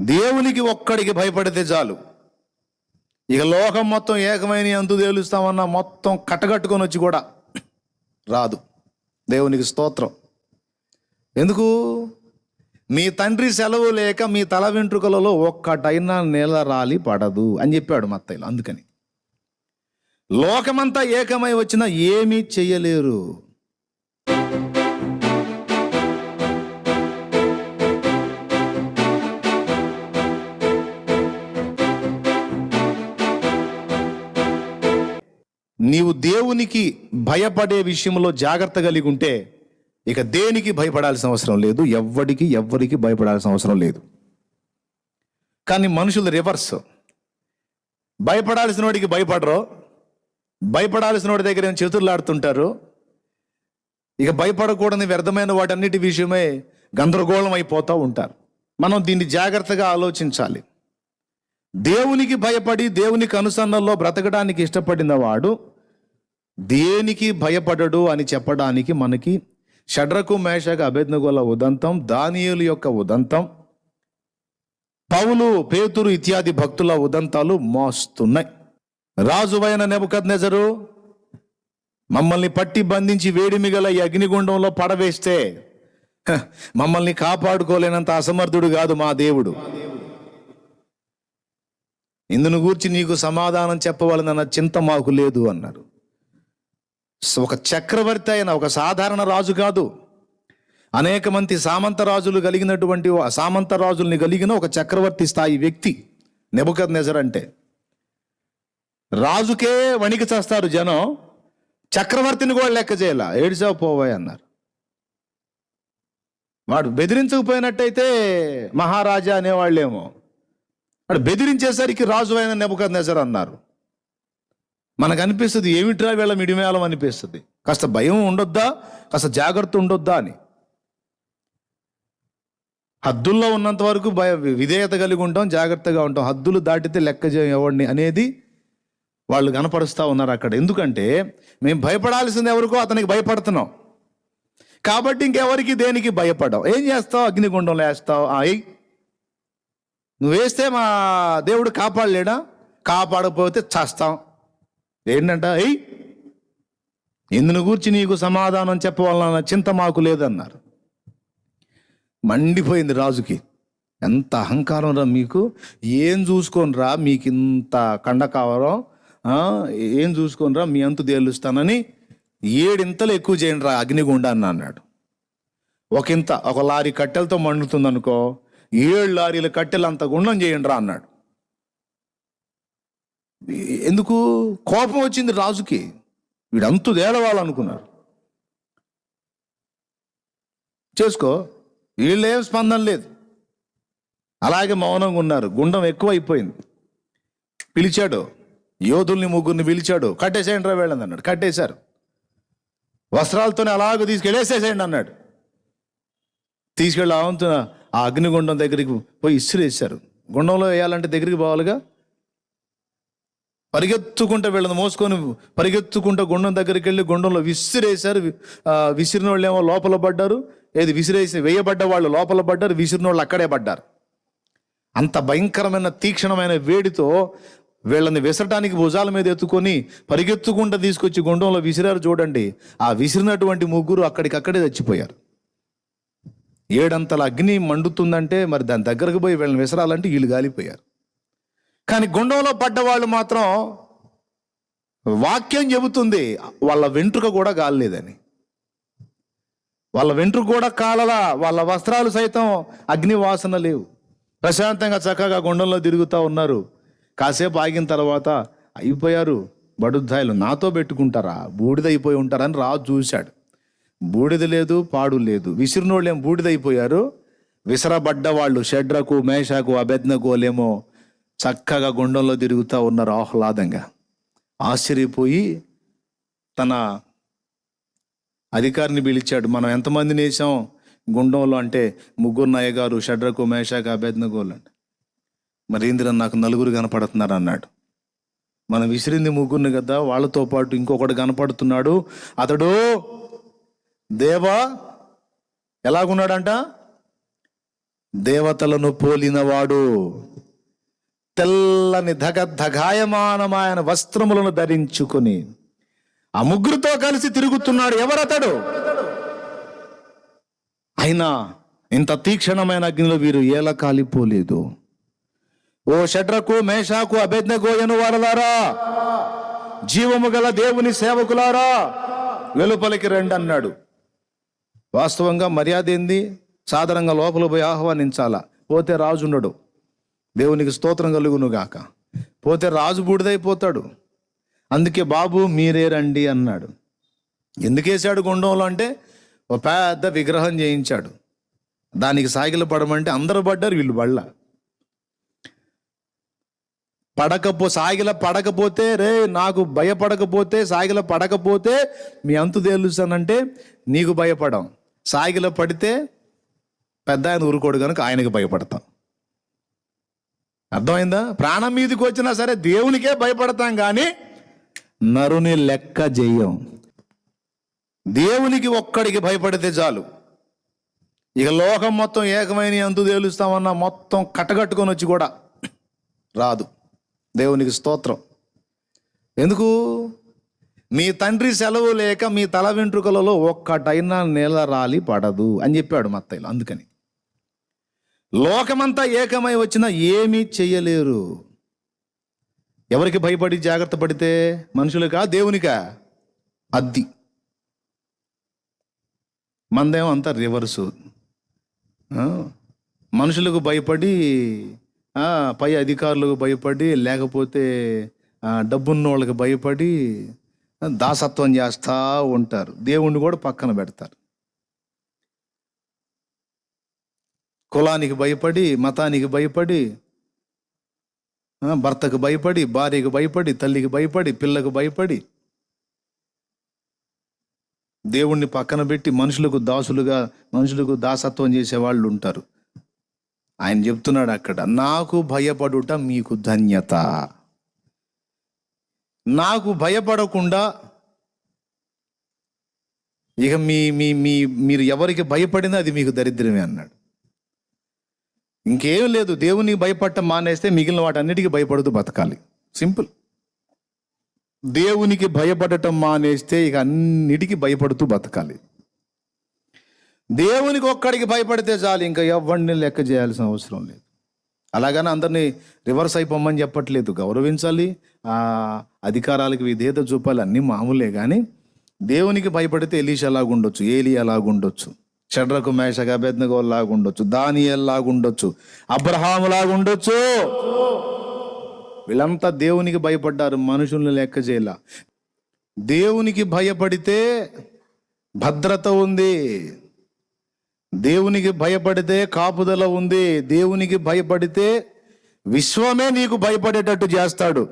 దేవునికి ఒక్కడికి భయపడితే చాలు. ఇక లోకం మొత్తం ఏకమైన అంతు తేలుస్తామన్నా మొత్తం కట్టగట్టుకొని వచ్చి కూడా రాదు. దేవునికి స్తోత్రం. ఎందుకు? మీ తండ్రి సెలవు లేక మీ తల వెంట్రుకలలో ఒక్కటైనా నేల రాలి పడదు అని చెప్పాడు మత్తయ్యలు అందుకని. లోకమంతా ఏకమై వచ్చినా ఏమీ చెయ్యలేరు. నీవు దేవునికి భయపడే విషయంలో జాగ్రత్త కలిగి ఉంటే ఇక దేనికి భయపడాల్సిన అవసరం లేదు. ఎవ్వడికి ఎవ్వరికి భయపడాల్సిన అవసరం లేదు. కానీ మనుషులు రివర్స్. భయపడాల్సిన వాడికి భయపడరు. భయపడాల్సిన వాడి దగ్గర చేతుర్లాడుతుంటారు. ఇక భయపడకూడని వ్యర్థమైన వాటన్నిటి విషయమే గందరగోళం అయిపోతూ ఉంటారు. మనం దీన్ని జాగ్రత్తగా ఆలోచించాలి. దేవునికి భయపడి దేవునికి అనుసరణలో బ్రతకడానికి ఇష్టపడిన వాడు దేనికి భయపడడు అని చెప్పడానికి మనకి షడ్రకు మేషకు అభేజ్ఞగోల ఉదంతం దానియులు యొక్క ఉదంతం పౌలు పేతురు ఇత్యాది భక్తుల ఉదంతాలు మోస్తున్నాయి. రాజువైన నెబుకద్నెజరు మమ్మల్ని పట్టి బంధించి వేడిమిగల ఈ అగ్నిగుండంలో పడవేస్తే మమ్మల్ని కాపాడుకోలేనంత అసమర్థుడు కాదు మా దేవుడు. ఇందును గూర్చి నీకు సమాధానం చెప్పవలనన్న చింత మాకు లేదు అన్నారు. ఒక చక్రవర్తి అయిన ఒక సాధారణ రాజు కాదు. అనేక మంది సామంత రాజులు కలిగినటువంటి సామంత రాజుల్ని కలిగిన ఒక చక్రవర్తి స్థాయి వ్యక్తి నెబుకద్ నెజర్ అంటే. రాజుకే వణికి చేస్తారు జనం చక్రవర్తిని కూడా లెక్క చేయాల? ఏడిచావు పోవాయి అన్నారు. వాడు బెదిరించకపోయినట్టయితే మహారాజా అనేవాళ్ళేమో. వాడు బెదిరించేసరికి రాజు అయిన నెబుకద్ నెజర్ అన్నారు. మనకు అనిపిస్తుంది ఏమిట్రా వీళ్ళ మిడిమేళం? అనిపిస్తుంది. కాస్త భయం ఉండొద్దా? కాస్త జాగ్రత్త ఉండొద్దా అని. హద్దుల్లో ఉన్నంత వరకు భయ విధేయత కలిగి ఉంటాం జాగ్రత్తగా ఉంటాం. హద్దులు దాటితే లెక్క చేయం ఎవడిని అనేది వాళ్ళు కనపరుస్తూ ఉన్నారు అక్కడ. ఎందుకంటే మేము భయపడాల్సింది ఎవరికో అతనికి భయపడుతున్నాం. కాబట్టి ఇంకెవరికి దేనికి భయపడవు? ఏం చేస్తావు? అగ్నిగుండంలో వేస్తావు? ఆ, నువ్వు వేస్తే మా దేవుడు కాపాడలేడా? కాపాడకపోతే చేస్తాం. ఏంటంట? ఎయ్ ఇందును గూర్చి నీకు సమాధానం చెప్పవాలన్న చింత మాకు లేదన్నారు. మండిపోయింది రాజుకి. ఎంత అహంకారం రా మీకు? ఏం చూసుకోనరా మీకు ఇంత కండ కావరం? ఏం చూసుకోనరా మీ అంతు తేలుస్తానని ఏడింతలు ఎక్కువ చేయండి రా అగ్నిగుండాన్ని అన్నాడు. ఒక ఇంత ఒక లారీ కట్టెలతో మండుతుంది అనుకో ఏడు లారీల కట్టెలు అంత గుండం చేయండి రా అన్నాడు. ఎందుకు? కోపం వచ్చింది రాజుకి. వీడంతు తేలవాలనుకున్నారు చేసుకో వీళ్ళేం స్పందన లేదు. అలాగే మౌనంగా ఉన్నారు. గుండం ఎక్కువ అయిపోయింది పిలిచాడు. యోధుల్ని ముగ్గురిని పిలిచాడు. కట్టేసేయండి రా వెళ్ళండి అన్నాడు. కట్టేశారు. వస్త్రాలతోనే అలాగ తీసుకెళ్ళేసేసేయండి అన్నాడు. తీసుకెళ్ళి అవంతున ఆ అగ్నిగుండం దగ్గరికి పోయి ఇసిరేసారు గుండంలో వేయాలంటే దగ్గరికి పోవాలిగా? పరిగెత్తుకుంటూ వీళ్ళని మోసుకొని పరిగెత్తుకుంటూ గుండం దగ్గరికి వెళ్ళి గుండంలో విసిరేశారు. విసిరిన వాళ్ళు ఏమో లోపల పడ్డారు. ఏది విసిరేసి వేయబడ్డ వాళ్ళు లోపల పడ్డారు. విసిరిన వాళ్ళు అక్కడే పడ్డారు. అంత భయంకరమైన తీక్షణమైన వేడితో వీళ్ళని విసరటానికి భుజాల మీద ఎత్తుకొని పరిగెత్తుకుంటూ తీసుకొచ్చి గుండంలో విసిరారు చూడండి. ఆ విసిరినటువంటి ముగ్గురు అక్కడికక్కడే చచ్చిపోయారు. ఏడంతల అగ్ని మండుతుందంటే మరి దాని దగ్గరకు పోయి వీళ్ళని విసరాలంటే వీళ్ళు గాలిపోయారు. కానీ గుండంలో పడ్డ వాళ్ళు మాత్రం వాక్యం చెబుతుంది వాళ్ళ వెంట్రుక కూడా గాలలేదని. వాళ్ళ వెంట్రుక కూడా కాలలా వాళ్ళ వస్త్రాలు సైతం అగ్ని వాసన లేవు. ప్రశాంతంగా చక్కగా గుండంలో తిరుగుతూ ఉన్నారు. కాసేపు ఆగిన తర్వాత అయిపోయారు బడుద్దాయిలు నాతో పెట్టుకుంటారా? బూడిదైపోయి ఉంటారని రాజు చూశాడు. బూడిద లేదు పాడు లేదు. విసిరినోళ్ళేం బూడిద బూడిదైపోయారు? విసరబడ్డ వాళ్ళు షడ్రకు మేషకు అభెజ్ఞకోలేమో చక్కగా గుండంలో తిరుగుతూ ఉన్నారు ఆహ్లాదంగా. ఆశ్చర్యపోయి తన అధికారిని పిలిచాడు మనం ఎంతమందిని వేసాం గుండంలో అంటే ముగ్గురు నాయగారు షడ్రకు మేషాక అభ్యర్థనగోలు అండి మరి నాకు నలుగురు కనపడుతున్నారు అన్నాడు. మనం విసిరింది ముగ్గురిని కదా వాళ్ళతో పాటు ఇంకొకడు కనపడుతున్నాడు. అతడు దేవా ఎలాగున్నాడంట? దేవతలను పోలినవాడు. తెల్లని ధగ వస్త్రములను ధరించుకుని ఆ ముగ్గురితో కలిసి తిరుగుతున్నాడు ఎవరతడు? అయినా ఇంత తీక్షణమైన అగ్నిలో వీరు ఏల కాలిపోలేదు. ఓ షడ్రకు మేషాకు అభెజ్ఞగోయను వారలారా జీవము గల దేవుని సేవకులారా? వెలుపలికి రండి అన్నాడు వాస్తవంగా మర్యాద ఏంది? సాధారణంగా లోపల పోయి ఆహ్వానించాలా? పోతే రాజుండడు. దేవునికి స్తోత్రం కలుగును గాక పోతే రాజు బూడిదైపోతాడు. అందుకే బాబు మీరే రండి అన్నాడు. ఎందుకేసాడు గుండంలో అంటే ఒక పెద్ద విగ్రహం చేయించాడు. దానికి సాగిల పడమంటే అందరూ పడ్డారు వీళ్ళు బళ్ళ పడకపో సాగిల పడకపోతే రే నాకు భయపడకపోతే సాగిల పడకపోతే మీ అంతు తేలుస్తానంటే నీకు భయపడం. సాగిల పడితే పెద్ద ఆయన ఊరుకోడు కనుక ఆయనకి భయపడతాం. అర్థమైందా? ప్రాణం మీదకి వచ్చినా సరే దేవునికే భయపడతాం కానీ నరుని లెక్క చెయ్యం దేవునికి ఒక్కడికి భయపడితే చాలు. ఇక లోకం మొత్తం ఏకమైన అంతు తేలుస్తామన్నా మొత్తం కట్టగట్టుకొని వచ్చి కూడా రాదు. దేవునికి స్తోత్రం. ఎందుకు? మీ తండ్రి సెలవు లేక మీ తల వెంట్రుకలలో ఒక్కటైనా నేల రాలి పడదు అని చెప్పాడు మత్తయ్యలు అందుకని. లోకమంతా ఏకమై వచ్చినా ఏమీ చెయ్యలేరు ఎవరికి భయపడి జాగ్రత్త పడితే మనుషులకా దేవునికా? అద్ది. మందేమో అంతా రివర్సు. మనుషులకు భయపడి పై అధికారులకు భయపడి లేకపోతే డబ్బున్నోళ్ళకి డబ్బున్న వాళ్ళకి భయపడి దాసత్వం చేస్తూ ఉంటారు. దేవుణ్ణి కూడా పక్కన పెడతారు. కులానికి భయపడి మతానికి భయపడి భర్తకు భయపడి భార్యకు భయపడి తల్లికి భయపడి పిల్లకు భయపడి దేవుణ్ణి పక్కన పెట్టి మనుషులకు దాసులుగా మనుషులకు దాసత్వం చేసే వాళ్ళు ఉంటారు. ఆయన చెప్తున్నాడు అక్కడ నాకు భయపడుట మీకు ధన్యత. నాకు భయపడకుండా ఇక మీ మీ మీ మీరు ఎవరికి భయపడినా అది మీకు దరిద్రమే అన్నాడు. ఇంకేం లేదు. దేవునికి భయపడటం మానేస్తే మిగిలిన వాటన్నిటికీ భయపడుతూ బతకాలి. సింపుల్. దేవునికి భయపడటం మానేస్తే ఇక అన్నిటికీ భయపడుతూ బతకాలి. దేవునికి ఒక్కడికి భయపడితే చాలు. ఇంకా ఎవరిని లెక్క చేయాల్సిన అవసరం లేదు. అలాగని అందరినీ రివర్స్ అయిపోమని చెప్పట్లేదు. గౌరవించాలి. ఆ అధికారాలకు విధేయత చూపాలి. అన్నీ మామూలే కానీ దేవునికి భయపడితే ఎలీష్ ఎలాగుండొచ్చు? ఏలి ఎలాగుండొచ్చు? షడ్రకు మేషక బెద్నగో లాగుండొచ్చు. దానియల్ లాగుండొచ్చు. అబ్రహాం లాగుండొచ్చు. వీళ్ళంతా దేవునికి భయపడ్డారు మనుషుల్ని లెక్క చేయాల. దేవునికి భయపడితే భద్రత ఉంది. దేవునికి భయపడితే కాపుదల ఉంది. దేవునికి భయపడితే విశ్వమే నీకు భయపడేటట్టు చేస్తాడు.